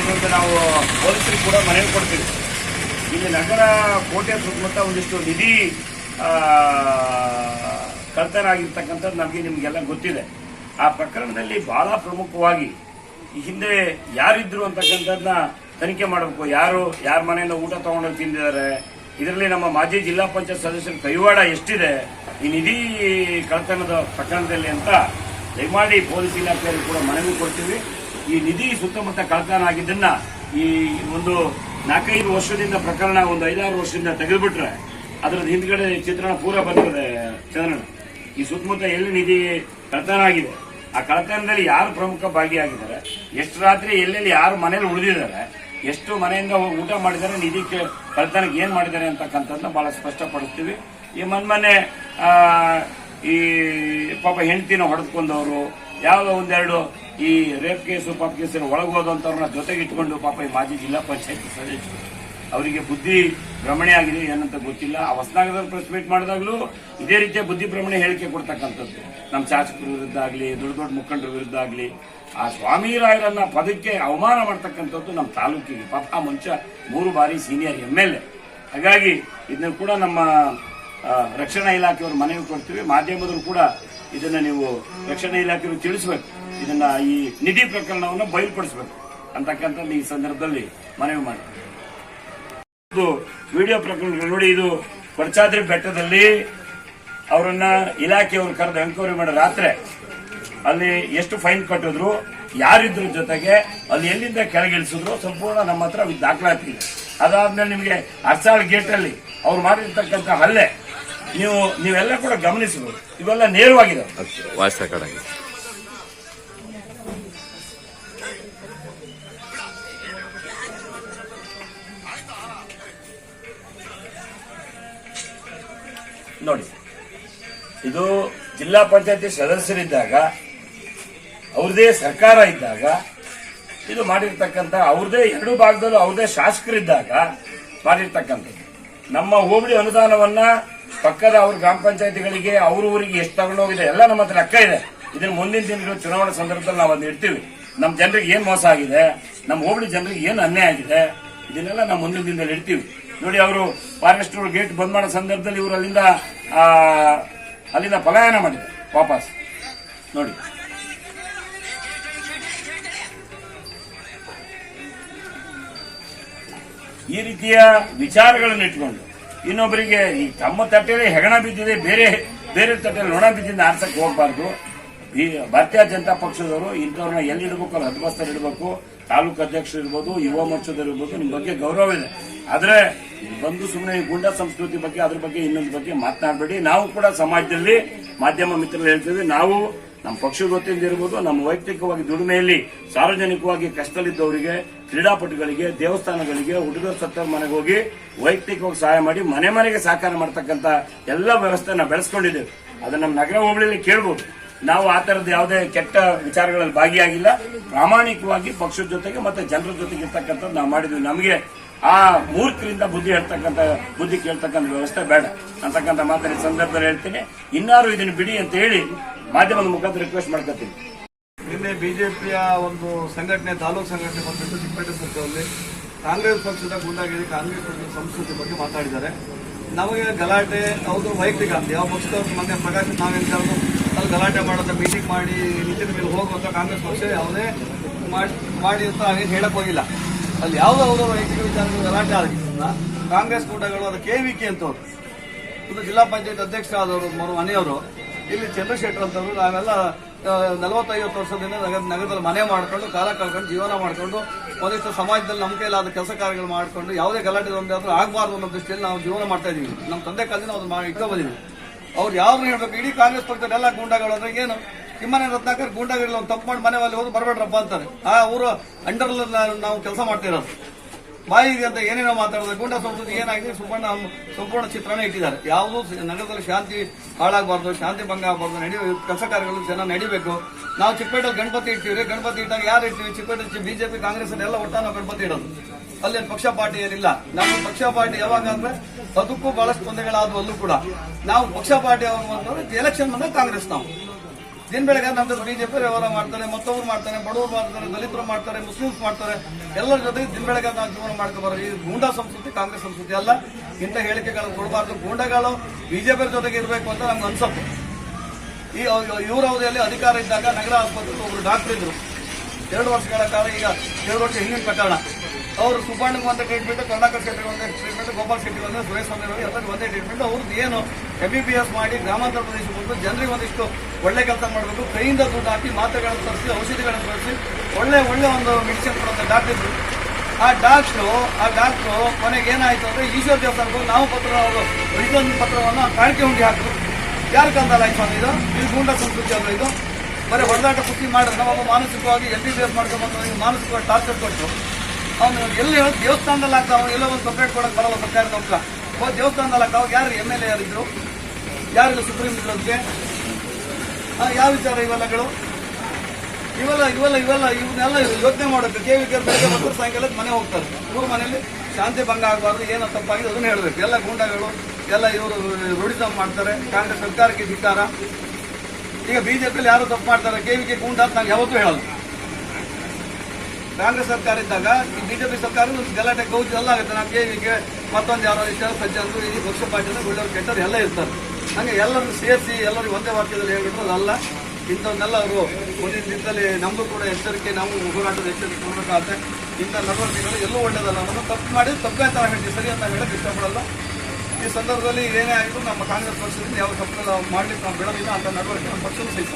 ಇದು ನಾವು ಪೊಲೀಸರಿಗೆ ಕೂಡ ಮನವಿ ಕೊಡ್ತೀವಿ. ಇಲ್ಲಿ ನಗರ ಕೋಟೆ ಸುತ್ತಮುತ್ತ ಒಂದಿಷ್ಟು ನಿಧಿ ಕರ್ತನಾಗಿರ್ತಕ್ಕಂಥದ್ದು ನಮಗೆ ನಿಮಗೆಲ್ಲ ಗೊತ್ತಿದೆ. ಆ ಪ್ರಕರಣದಲ್ಲಿ ಬಹಳ ಪ್ರಮುಖವಾಗಿ ಹಿಂದೆ ಯಾರಿದ್ರು ಅಂತಕ್ಕಂಥದ್ದನ್ನ ತನಿಖೆ ಮಾಡಬೇಕು. ಯಾರು, ಯಾರ ಮನೆಯಿಂದ ಊಟ ತಗೊಂಡು ತಿಂದಿದ್ದಾರೆ? ಇದರಲ್ಲಿ ನಮ್ಮ ಮಾಜಿ ಜಿಲ್ಲಾ ಪಂಚಾಯತ್ ಸದಸ್ಯರ ಕೈವಾಡ ಎಷ್ಟಿದೆ? ಈ ನಿಧಿ ಕಳ್ತನದ ಪ್ರಕರಣದಲ್ಲಿ ಅಂತ ದಯಮಾಡಿ ಪೊಲೀಸ್ ಇಲಾಖೆಯಲ್ಲಿ ಕೂಡ ಮನವಿ ಕೊಡ್ತೀವಿ. ಈ ನಿಧಿ ಸುತ್ತಮುತ್ತ ಕಳತನ ಆಗಿದ್ದನ್ನ ಈ ಒಂದು ನಾಲ್ಕೈದು ವರ್ಷದಿಂದ ಪ್ರಕರಣ, ಒಂದು ಐದಾರು ವರ್ಷದಿಂದ ತೆಗೆದುಬಿಟ್ರೆ ಅದರ ಹಿಂದ್ಗಡೆ ಚಿತ್ರಣ ಪೂರ ಬಂದಿದೆ ಚಂದ್ರಣ್ಣ. ಈ ಸುತ್ತಮುತ್ತ ಎಲ್ಲಿ ನಿಧಿ ಕಳತನ ಆಗಿದೆ? ಆ ಕಳತನದಲ್ಲಿ ಯಾರು ಪ್ರಮುಖ ಭಾಗಿಯಾಗಿದ್ದಾರೆ? ಎಷ್ಟು ರಾತ್ರಿ ಎಲ್ಲೆಲ್ಲಿ ಯಾರು ಮನೇಲಿ ಉಳಿದಿದ್ದಾರೆ? ಎಷ್ಟು ಮನೆಯಿಂದ ಊಟ ಮಾಡಿದ್ದಾರೆ? ನಿಧಿ ಕಳ್ತನಕ್ಕೆ ಏನ್ ಮಾಡಿದ್ದಾರೆ ಅಂತಕ್ಕಂಥದ್ದನ್ನ ಬಹಳ ಸ್ಪಷ್ಟಪಡಿಸ್ತೀವಿ. ಈ ಮೊನ್ನೆ ಈ ಪಾಪ ಹೆಂಡತಿನ ಹೊಡೆದುಕೊಂಡವರು, ಯಾವುದೋ ಒಂದೆರಡು ಈ ರೇಪ್ ಕೇಸು ಪಾಪ ಕೇಸಿನ ಒಳಗೋದಂತವ್ರನ್ನ ಜೊತೆಗೆ ಇಟ್ಕೊಂಡು ಪಾಪ ಈ ಮಾಜಿ ಜಿಲ್ಲಾ ಪಂಚಾಯತ್ ಸದಸ್ಯರು. ಅವರಿಗೆ ಬುದ್ಧಿ ಭ್ರಮಣೆ ಆಗಿದೆ, ಏನಂತ ಗೊತ್ತಿಲ್ಲ. ಆ ಹೊಸನಗರದಲ್ಲಿ ಪ್ರೆಸ್ ಮೀಟ್ ಮಾಡಿದಾಗಲೂ ಇದೇ ರೀತಿಯ ಬುದ್ಧಿ ಭ್ರಮಣೆ ಹೇಳಿಕೆ ಕೊಡ್ತಕ್ಕಂಥದ್ದು. ನಮ್ಮ ಶಾಸಕರ ವಿರುದ್ಧ ಆಗಲಿ, ದೊಡ್ಡ ದೊಡ್ಡ ಮುಖಂಡರ ವಿರುದ್ಧ ಆಗಲಿ, ಆ ಸ್ವಾಮಿ ರಾಯರನ್ನ ಪದಕ್ಕೆ ಅವಮಾನ ಮಾಡ್ತಕ್ಕಂಥದ್ದು ನಮ್ಮ ತಾಲೂಕಿಗೆ. ಪಾಪ ಆ ಮೂರು ಬಾರಿ ಸೀನಿಯರ್ ಎಂ ಎಲ್ ಎ ಹಾಗಾಗಿ ಇದನ್ನು ಕೂಡ ನಮ್ಮ ರಕ್ಷಣಾ ಇಲಾಖೆಯವರು ಮನವಿ ಕೊಡ್ತೀವಿ. ಮಾಧ್ಯಮದವರು ಕೂಡ ಇದನ್ನು ನೀವು ರಕ್ಷಣಾ ಇಲಾಖೆಯವರು ತಿಳಿಸಬೇಕು. ಇದನ್ನ ಈ ನಿಧಿ ಪ್ರಕರಣವನ್ನು ಬಯಲುಪಡಿಸಬೇಕು ಅಂತಕ್ಕಂಥದ್ದು ಈ ಸಂದರ್ಭದಲ್ಲಿ ಮನವಿ ಮಾಡ್ತೀವಿ ಇದು ವಿಡಿಯೋ ಪ್ರಕರಣ ನೋಡಿ, ಇದು ಕೊಡಚಾದ್ರಿ ಬೆಟ್ಟದಲ್ಲಿ ಅವರನ್ನ ಇಲಾಖೆಯವರು ಕರೆದು ಎಂಕ್ವೈರಿ ಮಾಡಿ ರಾತ್ರಿ ಅಲ್ಲಿ ಎಷ್ಟು ಫೈನ್ ಕಟ್ಟಿದ್ರು, ಯಾರಿದ್ರ ಜೊತೆಗೆ, ಅಲ್ಲಿ ಎಲ್ಲಿಂದ ಕೆಳಗಿಳಿಸಿದ್ರು, ಸಂಪೂರ್ಣ ನಮ್ಮ ಹತ್ರ ದಾಖಲಾತಿ ಅದಾದ್ಮೇಲೆ ನಿಮಗೆ ಅರ್ಸಾಳ್ ಗೇಟ್ ಅಲ್ಲಿ ಅವ್ರು ಮಾಡಿರ್ತಕ್ಕಂಥ ಹಲ್ಲೆ, ನೀವು, ನೀವೆಲ್ಲ ಕೂಡ ಗಮನಿಸಬಹುದು ಇವೆಲ್ಲ ನೇರವಾಗಿದೆ ನೋಡಿ. ಇದು ಜಿಲ್ಲಾ ಪಂಚಾಯತಿ ಸದಸ್ಯರಿದ್ದಾಗ, ಅವ್ರದೇ ಸರ್ಕಾರ ಇದ್ದಾಗ, ಇದು ಮಾಡಿರ್ತಕ್ಕಂಥ ಅವ್ರದೇ ಎರಡು ಭಾಗದಲ್ಲೂ ಅವ್ರದೇ ಶಾಸಕರಿದ್ದಾಗ ಮಾಡಿರ್ತಕ್ಕಂಥದ್ದು. ನಮ್ಮ ಹೋಬಳಿ ಅನುದಾನವನ್ನ ಪಕ್ಕದ ಅವ್ರ ಗ್ರಾಮ ಪಂಚಾಯತಿಗಳಿಗೆ, ಅವ್ರ ಊರಿಗೆ ಎಷ್ಟು ತಗೊಂಡೋಗಿದೆ ಎಲ್ಲ ನಮ್ಮ ಹತ್ರ ಲೆಕ್ಕ ಇದೆ. ಇದನ್ನ ಮುಂದಿನ ದಿನಗಳು ಚುನಾವಣಾ ಸಂದರ್ಭದಲ್ಲಿ ನಾವು ಅದನ್ನ ಇಡ್ತೀವಿ. ನಮ್ಮ ಜನರಿಗೆ ಏನು ಮೋಸ ಆಗಿದೆ ನಮ್ಮ ಹೋಬಳಿ ಜನರಿಗೆ ಏನು ಅನ್ಯಾಯ ಆಗಿದೆ, ಇದನ್ನೆಲ್ಲ ನಾವು ಮುಂದಿನ ದಿನದಲ್ಲಿ ಇಡ್ತೀವಿ. ನೋಡಿ, ಅವರು ಫಾರೆಸ್ಟ್ ಗೇಟ್ ಬಂದ್ ಮಾಡೋ ಸಂದರ್ಭದಲ್ಲಿ ಇವರು ಅಲ್ಲಿಂದ ಅಲ್ಲಿಂದ ಪಲಾಯನ ಮಾಡಿದೆ ವಾಪಸ್. ನೋಡಿ. ಈ ರೀತಿಯ ವಿಚಾರಗಳನ್ನು ಇಟ್ಕೊಂಡು ಇನ್ನೊಬ್ಬರಿಗೆ ಈ ತಮ್ಮ ತಟ್ಟೆಯಲ್ಲಿ ಹೆಗಣ ಬಿದ್ದಿದೆ, ಬೇರೆ ಬೇರೆ ತಟ್ಟೆಯಲ್ಲಿ ನೊಣ ಬಿದ್ದಿದೆ ಆರ್ಸಕ್ಕೆ ಹೋಗಬಾರ್ದು. ಈ ಭಾರತೀಯ ಜನತಾ ಪಕ್ಷದವರು ಇಂಥವ್ರನ್ನ ಎಲ್ಲಿ ಇಡಬೇಕು ಅಲ್ಲಿ ಹದ್ಮಸ್ತರ್ ಇಡಬೇಕು, ತಾಲೂಕು ಅಧ್ಯಕ್ಷರು ಇರ್ಬೋದು, ಯುವ ಮೋರ್ಚಾದವ್ರು ಇರ್ಬೋದು, ನಿಮ್ ಬಗ್ಗೆ ಗೌರವ ಇದೆ. ಆದ್ರೆ ಬಂದು ಸುಮ್ಮನೆ ಗುಂಡ ಸಂಸ್ಕೃತಿ ಬಗ್ಗೆ, ಅದ್ರ ಬಗ್ಗೆ, ಇನ್ನೊಂದು ಬಗ್ಗೆ ಮಾತನಾಡಬೇಡಿ. ನಾವು ಕೂಡ ಸಮಾಜದಲ್ಲಿ ಮಾಧ್ಯಮ ಮಿತ್ರರು ಹೇಳ್ತೀವಿ, ನಾವು ನಮ್ಮ ಪಕ್ಷದ ವತಿಯಿಂದ ಇರ್ಬೋದು, ನಮ್ಮ ವೈಯಕ್ತಿಕವಾಗಿ ದುಡಿಮೆಯಲ್ಲಿ, ಸಾರ್ವಜನಿಕವಾಗಿ ಕಷ್ಟದಲ್ಲಿದ್ದವರಿಗೆ, ಕ್ರೀಡಾಪಟುಗಳಿಗೆ, ದೇವಸ್ಥಾನಗಳಿಗೆ, ಹುಡುಗರ ಸತ್ತರ ಮನೆಗೆ ಹೋಗಿ ವೈಯಕ್ತಿಕವಾಗಿ ಸಹಾಯ ಮಾಡಿ, ಮನೆ ಮನೆಗೆ ಸಹಕಾರ ಮಾಡ್ತಕ್ಕಂಥ ಎಲ್ಲ ವ್ಯವಸ್ಥೆ ನಾವು ಬೆಳೆಸ್ಕೊಂಡಿದ್ದೇವೆ. ಅದನ್ನ ನಮ್ಮ ನಗರ ಹೋಬಳಿಯಲ್ಲಿ ಕೇಳ್ಬೋದು. ನಾವು ಆ ತರದ ಯಾವುದೇ ಕೆಟ್ಟ ವಿಚಾರಗಳಲ್ಲಿ ಭಾಗಿಯಾಗಿಲ್ಲ. ಪ್ರಾಮಾಣಿಕವಾಗಿ ಪಕ್ಷದ ಜೊತೆಗೆ ಮತ್ತೆ ಜನರ ಜೊತೆಗೆ ಇರ್ತಕ್ಕಂಥದ್ದು ನಾವು ಮಾಡಿದ್ವಿ. ನಮಗೆ ಆ ಮೂರ್ಖರಿಂದ ಬುದ್ಧಿ ಹೇಳ್ತಕ್ಕಂಥ, ಬುದ್ಧಿ ಕೇಳ್ತಕ್ಕಂಥ ವ್ಯವಸ್ಥೆ ಬೇಡ. ಅಂತಕ್ಕಂಥ ಮಾತಿನ ಸಂದರ್ಭದಲ್ಲಿ ಹೇಳ್ತೀನಿ. ಇನ್ನಾರು ಇದನ್ನು ಬಿಡಿ ಅಂತ ಹೇಳಿ ಮಾಧ್ಯಮದ ಮುಖಾಂತರ ರಿಕ್ವೆಸ್ಟ್ ಮಾಡ್ಕೊತೀನಿ. ನಿನ್ನೆ ಬಿಜೆಪಿಯ ಒಂದು ಸಂಘಟನೆ, ತಾಲೂಕು ಸಂಘಟನೆ ಬಂದ್ಬಿಟ್ಟು ಚಿಕ್ಕಪೇಟೆ ಸಂಘದಲ್ಲಿ ಕಾಂಗ್ರೆಸ್ ಪಕ್ಷದ ಗುಂಡಾಗಿರಿ ಕಾಂಗ್ರೆಸ್ ಪಕ್ಷದ ಸಂಸ್ಕೃತಿ ಬಗ್ಗೆ ಮಾತಾಡಿದ್ದಾರೆ. ನಮಗೆ ಗಲಾಟೆ, ಹೌದು, ವೈಯಕ್ತಿಕ. ಯಾವ ಪಕ್ಷದವ್ರು ಮೊನ್ನೆ ಪ್ರಕಾಶ್ ನಾವೇನು ಅಲ್ಲಿ ಗಲಾಟೆ ಮಾಡೋದ ಮೀಟಿಂಗ್ ಮಾಡಿ ನಿಂತಿನ ಮೇಲೆ ಹೋಗುವಂಥ ಕಾಂಗ್ರೆಸ್ ಪಕ್ಷ ಯಾವುದೇ ಮಾಡಿ ಮಾಡಿ ಅಂತ ಹಾಗೆ ಹೇಳಕ್ ಹೋಗಿಲ್ಲ. ಅಲ್ಲಿ ಯಾವುದೋ ಯಾವುದೋ ವೈಯಕ್ತಿಕ ವಿಚಾರಗಳು ಗಲಾಟೆ ಆಗಿದ್ದನ್ನ ಕಾಂಗ್ರೆಸ್ ಕೂಟಗಳು ಅದು ಕೆ ಅಂತವ್ರು ಇದು ಜಿಲ್ಲಾ ಪಂಚಾಯತ್ ಅಧ್ಯಕ್ಷರಾದವರು ಮರು ಮನೆಯವರು, ಇಲ್ಲಿ ಚಂದ್ರಶೇಖರ್ ಅಂತವರು ನಾವೆಲ್ಲ ನಲವತ್ತೈವತ್ತು ವರ್ಷದಿಂದ ನಗರ ನಗರದಲ್ಲಿ ಮನೆ ಮಾಡ್ಕೊಂಡು ಕಾಲ ಕಳ್ಕೊಂಡು ಜೀವನ ಮಾಡಿಕೊಂಡು ಒಂದಿಷ್ಟು ಸಮಾಜದಲ್ಲಿ ನಮ್ಮ ಕೈಲಾದ ಕೆಲಸ ಕಾರ್ಯಗಳು ಮಾಡ್ಕೊಂಡು ಯಾವುದೇ ಗಲಾಟೆ ಒಂದಾದ್ರೂ ಆಗಬಾರ್ದು ಅನ್ನೋ ದೃಷ್ಟಿಯಲ್ಲಿ ನಾವು ಜೀವನ ಮಾಡ್ತಾ ಇದ್ದೀವಿ. ನಮ್ಮ ತಂದೆ ಕಾಲದಿಂದ ನಾವು ಮಾಡಿ ಬಂದಿದ್ದೀವಿ. ಅವ್ರು ಯಾವ್ದು ಹೇಳ್ಬೇಕು? ಇಡೀ ಕಾಂಗ್ರೆಸ್ ಪಕ್ಷದ ಎಲ್ಲ ಗೂಂಡಾಗಳು ಅಂದ್ರೆ ಏನು? ಕಿಮ್ಮನೆ ರತ್ನಾಕರ್ ಗೂಂಡಾಗಿರಲ್ಲ ಒಂದು ತಪ್ಪು ಮಾಡಿ ಮನೆ ಅಲ್ಲಿ ಹೋಗಿ ಬರಬೇಡ್ರಪ್ಪ ಅಂತಾರೆ. ಆ ಊರು ಅಂಡರ್ ನಾವು ಕೆಲಸ ಮಾಡ್ತಾ ಬಾಯಿಗೆ ಅಂತ ಏನೇನೋ ಮಾತಾಡಿದ್ರೆ ಗುಂಡ ಸಂಸ್ಕೃತಿ ಏನಾಗಿದೆ ಸುಪರ್ಣ ಸಂಪೂರ್ಣ ಚಿತ್ರಣ ಇಟ್ಟಿದ್ದಾರೆ. ಯಾವುದೂ ನಗರದಲ್ಲಿ ಶಾಂತಿ ಹಾಳಾಗಬಾರ್ದು, ಶಾಂತಿ ಭಂಗ ಆಗಬಾರ್ದು ನಡಿ ಕೆಲಸ ಕಾರ್ಯಗಳು ಜನ ನಡಿಬೇಕು. ನಾವು ಚಿಕ್ಕಪೇಟೆಯಲ್ಲಿ ಗಣಪತಿ ಇಡ್ತೀವಿ ಗಣಪತಿ ಇಟ್ಟಾಗ ಯಾರು ಇಡ್ತೀವಿ ಚಿಕ್ಕಪೇಟೆ ಬಿಜೆಪಿ ಕಾಂಗ್ರೆಸ್ ಎಲ್ಲ ಒಟ್ಟ ನಾವು ಗಣಪತಿ ಇಡೋದು. ಅಲ್ಲಿ ಪಕ್ಷ ಪಾರ್ಟಿ ಏನಿಲ್ಲ ನಮ್ಮ ಪಕ್ಷ ಪಾರ್ಟಿ ಯಾವಾಗ ಅಂದ್ರೆ ಅದಕ್ಕೂ ಬಹಳಷ್ಟು ತೊಂದರೆಗಳಾದವು ಅಲ್ಲೂ ಕೂಡ. ನಾವು ಪಕ್ಷ ಪಾರ್ಟಿ ಯಾವಾಗ ಅಂತಂದ್ರೆ ಎಲೆಕ್ಷನ್ ಬಂದಾಗ ಕಾಂಗ್ರೆಸ್ ನಾವು. ದಿನ ಬೆಳಗ್ಗೆ ನಮ್ದು ಬಿಜೆಪಿ ವ್ಯವಹಾರ ಮಾಡ್ತಾರೆ ಮತ್ತೊಬ್ಬರು ಮಾಡ್ತಾರೆ, ಬಡವರು ಮಾಡ್ತಾರೆ, ದಲಿತರು ಮಾಡ್ತಾರೆ, ಮುಸ್ಲಿಮ್ಸ್ ಮಾಡ್ತಾರೆ, ಎಲ್ಲರ ಜೊತೆಗೆ ದಿನ ಬೆಳಗ್ಗೆ ನಾವು ಜೀವನ ಮಾಡ್ಕೊಬಾರ ಈ ಗೂಂಡಾ ಸಂಸ್ಕೃತಿ, ಕಾಂಗ್ರೆಸ್ ಸಂಸ್ಕೃತಿ ಅಲ್ಲ. ಇಂಥ ಹೇಳಿಕೆಗಳು ಕೊಡಬಾರ್ದು. ಗೂಂಡಾಗಳು ಬಿಜೆಪಿ ಜೊತೆಗೆ ಇರಬೇಕು ಅಂತ ನಮ್ಗೆ ಅನ್ಸುತ್ತೆ. ಈ ಇವರ ಅವಧಿಯಲ್ಲಿ ಅಧಿಕಾರ ಇದ್ದಾಗ ನಗರ ಆಸ್ಪತ್ರೆಗೆ ಒಬ್ಬರು ಡಾಕ್ಟರ್ ಇದ್ರು. ಎರಡು ವರ್ಷಗಳ ಕಾಲ ಈಗ ಎರಡು ವರ್ಷ ಹಿಂದಿನ ಪ್ರಕರಣ. ಅವರು ಸುಬ್ಬಣ್ಣಗೆ ಒಂದೇ ಟ್ರೀಟ್ಮೆಂಟ್ ಕರ್ನಾಟಕ ಶೆಟ್ಟಿಗೆ ಒಂದೇ ಟ್ರೀಟ್ಮೆಂಟ್ ಗೋಪಾಲ್ ಶೆಟ್ಟಿ ಒಂದೇ, ಸುರೇಶ್ ಸ್ವಾಮಿ ಎಲ್ಲರಿಗೂ ಒಂದೇ ಟ್ರೀಟ್ಮೆಂಟ್ ಅವ್ರದ್ದು ಏನು ಎಂ ಬಿ ಬಿ ಎಸ್ ಮಾಡಿ ಗ್ರಾಮಾಂತರ ಪ್ರದೇಶ ಬಂದು ಜನರಿಗೆ ಒಂದಿಷ್ಟು ಒಳ್ಳೆ ಕೆಲಸ ಮಾಡಬೇಕು. ಕೈಯಿಂದ ದುಡ್ಡು ಹಾಕಿ ಮಾತ್ರೆಗಳನ್ನು ತರಿಸಿ, ಔಷಧಿಗಳನ್ನು ತರಿಸಿ, ಒಳ್ಳೆ ಒಳ್ಳೆ ಒಂದು ಮೆಡಿಸಿನ್ ಕೊಡುವಂಥ ಡಾಕ್ಟರ್ ಆ ಡಾಕ್ಟ್ರು ಆ ಡಾಕ್ಟ್ರು ಕೊನೆಗೆ ಏನಾಯಿತು ಅಂದರೆ ಈಶ್ವರ ದೇವಸ್ಥಾನಕ್ಕೂ ನಾವು ಪತ್ರ, ಅವರು ಇದೊಂದು ಪತ್ರವನ್ನು ಕಾಣಿಕೆ ಹುಂಡಿ ಹಾಕಿದ್ರು ಯಾರು ಕಂದಲ್ಲ ಆಯ್ತು ಸ್ವಾಮಿ ಇದು? ಇದು ಗೂಂಡ ಸಂಸ್ಕೃತಿ ಅಲ್ಲ ಇದು. ಬರೀ ಹೊಡೆದಾಟ ಕುಸ್ತಿ ಮಾಡಿದ್ರೆ ನಾವು ಮಾನಸಿಕವಾಗಿ ಎಲ್ ಬಿ ಬಿ ಎಸ್ ಮಾಡ್ಕೊಂಡ್ಬಂದು ಮಾನಸಿಕವಾಗಿ ಟಾರ್ಚರ್ ಕೊಟ್ಟು ಅವನು ಎಲ್ಲಿ ದೇವಸ್ಥಾನದಲ್ಲಿ ಆಗ್ತಾವ ಎಲ್ಲೋ ಒಂದು ಸಪ್ರೇಟ್ ಕೊಡಕ್ಕೆ ಬರಲ್ಲ ಸರ್ಕಾರದ ನೌಕರ ಹೋಗಿ ದೇವಸ್ಥಾನದಲ್ಲಿ ಆಗ್ತಾವ ಯಾರು ಎಂ ಎಲ್ ಎ ಯಾರಿದ್ರು? ಯಾರಿಲ್ಲ ಸುಪ್ರೀಂ ಇದ್ರೊಳಗೆ ಯಾವ ವಿಚಾರ ಇವೆಲ್ಲಗಳು? ಇವೆಲ್ಲ ಇವೆಲ್ಲ ಇವೆಲ್ಲ, ಇವನ್ನೆಲ್ಲ ಯೋಚನೆ ಮಾಡೋದು ಕೆ ವಿ ಬೆಳಗ್ಗೆ ಬಂದು ಸಾಯಂಕಾಲ ಮನೆ ಹೋಗ್ತಾರೆ. ಇವ್ರ ಮನೆಯಲ್ಲಿ ಶಾಂತಿ ಭಂಗ ಆಗಬಾರ್ದು, ಏನೋ ತಪ್ಪಾಗಿದೆ ಅದನ್ನ ಹೇಳಬೇಕು. ಎಲ್ಲ ಗೂಂಡಾಗಳು, ಎಲ್ಲ ಇವರು ರೂಢಿಸಮ್ ಮಾಡ್ತಾರೆ. ಕಾಂಗ್ರೆಸ್ ಸರ್ಕಾರಕ್ಕೆ ಧಿಕ್ಕಾರ. ಈಗ ಬಿಜೆಪಿಯಲ್ಲಿ ಯಾರು ತಪ್ಪು ಮಾಡ್ತಾರೆ, ಕೆ ವಿಗೆ ಗೂಂಡ ಅಂತ ನಾನು ಯಾವತ್ತೂ ಹೇಳಲ್ಲ. ಕಾಂಗ್ರೆಸ್ ಸರ್ಕಾರ ಇದ್ದಾಗ ಈ ಬಿಜೆಪಿ ಸರ್ಕಾರ ಗಲಾಟೆ, ಗೌಜಿ ಎಲ್ಲ ಆಗುತ್ತೆ. ನಮಗೆ ಈಗ ಮತ್ತೊಂದು ಯಾರೋ ಇಷ್ಟ ಸಜ್ಜನರು ಈ ಪಕ್ಷ ಪಾರ್ಟಿಯಿಂದ ಒಳ್ಳೆಯವರು ಕೆಟ್ಟರು ಎಲ್ಲ ಇರ್ತಾರೆ. ಹಂಗೆ ಎಲ್ಲರನ್ನು ಸೇರಿಸಿ, ಎಲ್ಲರೂ ಒಂದೇ ವಾಕ್ಯದಲ್ಲಿ ಹೇಳಿದ್ರು ಅದಲ್ಲ ಇಂಥವನ್ನೆಲ್ಲ ಅವರು ಮುಂದಿನ ದಿನದಲ್ಲಿ ನಮಗೂ ಕೂಡ ಎಚ್ಚರಿಕೆ, ನಾವು ಹೋರಾಟದ ಎಚ್ಚರಿಕೆ ಕೊಡಬೇಕಾಗುತ್ತೆ ಇಂಥ ನಡವಳಿಕೆಗಳು ಎಲ್ಲೂ ಒಳ್ಳೇದಲ್ಲ ನಾವು ತಪ್ಪು ಮಾಡಿ ತಪ್ಪೇ ಅಂತ ಹೇಳಿ ಹೇಳ್ತೀವಿ. ಸರಿ ಅಂತ ಹೇಳಕ್ಕೆ ಇಷ್ಟಪಡಲ್ಲ. ಈ ಸಂದರ್ಭದಲ್ಲಿ ಏನೇ ಆಗಿದ್ರು ನಮ್ಮ ಕಾಂಗ್ರೆಸ್ ಪಕ್ಷದಿಂದ ಯಾವ ತಪ್ಪು ಮಾಡಲಿಕ್ಕೆ ನಾವು ಬಿಡೋದಿಲ್ಲ. ಅಂತ ನಡವಳಿಕೆ ನಮ್ಮ ಸಹಿತ.